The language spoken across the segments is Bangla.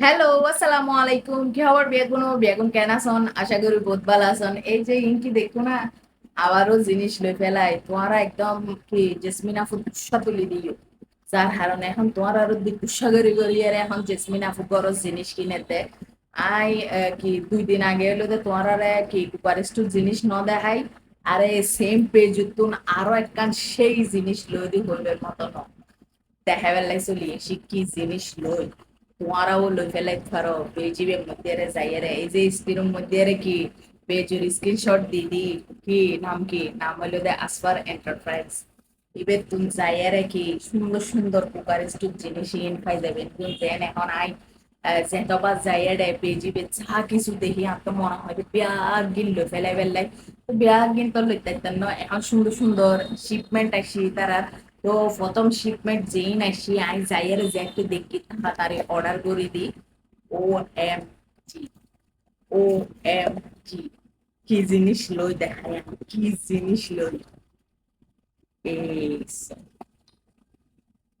হ্যালো আসসালামু আলাইকুম কি খবর, বেগুন? বেগুন কেন আছেন আশা করি বহুত ভালো আছেন এই যে ইনকি দেখো না, আবারও জিনিস লই ফেলাই। তোমারা একদম কি জেসমিনা ফুল কুসা তুলি দিও। যার কারণে এখন তোমার আরও দি কুসা করি করি, আর এখন জেসমিনা ফুল গরজ জিনিস কিনেতে। আই কি দুই দিন আগে হলো যে তোমার কি কুপারেস্টুর জিনিস ন দেখাই। আরে সেম পেজ তুন আরও একখান সেই জিনিস লই দি হইবের মতো ন দেখা বেলায় চলি এসি কি জিনিস লই। পেজিবের মধ্যে রে যাইয়ারে এই যে মধ্যে রে কি পেজের স্ক্রিনশট দিদি কি নাম কি নাম হলো দে আসফার এন্টারপ্রাইজ এবার তুমি যাইয়ারে কি সুন্দর সুন্দর কুকার স্টুপ জিনিস ইন খাই যাবেন কিন্তু এখন আই জেতবা যাইয়ারে পেজিবে যা কিছু দেখি আর তো মনে হয় যে বিয়াগ গিন লই ফেলাই তো বিয়াগ গিন তো লইতে এখন সুন্দর সুন্দর শিপমেন্ট আসি তারা তো প্রথম শিপমেন্ট যেই না সে আই যাইয়ের একটু দেখি তাড়াতাড়ি অর্ডার করে দিই। ও এম জি ও এম জি কি জিনিস লই দেখাই কি জিনিস লই? এই সো,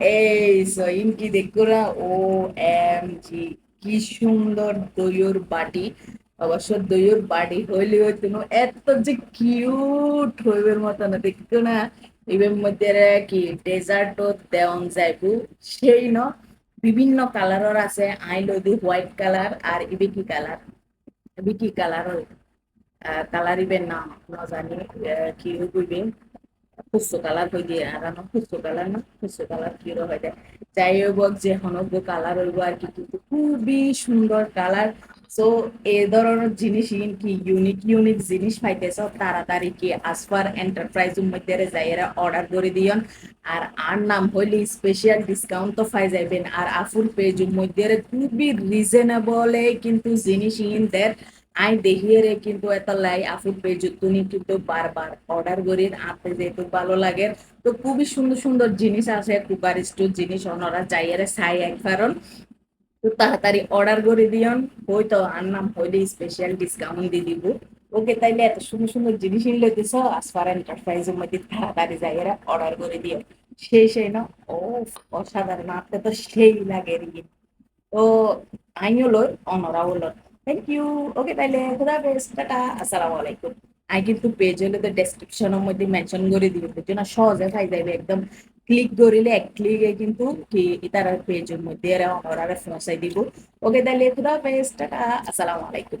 এই সো ইনকি দেখো না ও এম জি কি সুন্দর দইয়ের বাটি। অবশ্য দইয়ের বাটি হইলেও তুমি এত যে কিউট হইবের মতো না দেখো না। এবার মধ্যে কি ডেজার্টও দেওয়ান যাইবো, সেই ন, বিভিন্ন কালারের আছে, আই লদি হোয়াইট কালার আর ইবে কি কালার ইবে কি কালার কালার ইবের না জানি কি হইবে ফুসো কালার হই দিয়ে আর না ফুসো কালার না ফুসো কালার কি হয় দেয় যাই হোক যে হনগ্য কালার হইব আর কি কিন্তু খুবই সুন্দর কালার সো এই ধরনের জিনিস কি ইউনিক ইউনিক জিনিস পাইতেছ, তাড়াতাড়ি কি আসফার এন্টারপ্রাইজ মধ্যে যাইয়েরা অর্ডার করে দিয়ন। আর আর নাম হইলে স্পেশাল ডিসকাউন্ট তো পাই যাইবেন। আর আফুল পেজ মধ্যে খুবই রিজনেবলে কিন্তু জিনিস ইন দের আই দেখিয়ে রে কিন্তু এত লাই আফুল পেজ তুমি কিন্তু বারবার অর্ডার করি আপনি যেহেতু ভালো লাগে। তো খুবই সুন্দর সুন্দর জিনিস আছে কুকার স্টোর জিনিস ওনারা যাইয়ারে চাই এক কারণ তো তাড়াতাড়ি অর্ডার করে দিয়ন। হয়তো আর নাম হইলে স্পেশাল ডিসকাউন্ট দিয়ে দিব। ওকে তাইলে এত সুন্দর সুন্দর জিনিস লইতেছ আসফার এন্টারপ্রাইজের মধ্যে তাড়াতাড়ি যাইয়ারা অর্ডার করে দিও সেই সেই না ও অসাধারণ আপনি তো সেই লাগে রিয়ে তো আইও লই, অনরাও লই। থ্যাংক ইউ ওকে তাইলে, খুদা হাফেজ, টাটা, আসসালামু আলাইকুম। আই কিন্তু পেজ হলে তো ডেসক্রিপশনের মধ্যে মেনশন করে দিব বুঝছ না? সহজে পাই যাবে একদম ক্লিক করিলে এক ক্লিকে কিন্তু কি তার পেজের মধ্যে এরা রেফারেন্স দিব। ওকে তাইলে খুদা হাফেজ টাটা, আসসালামু আলাইকুম।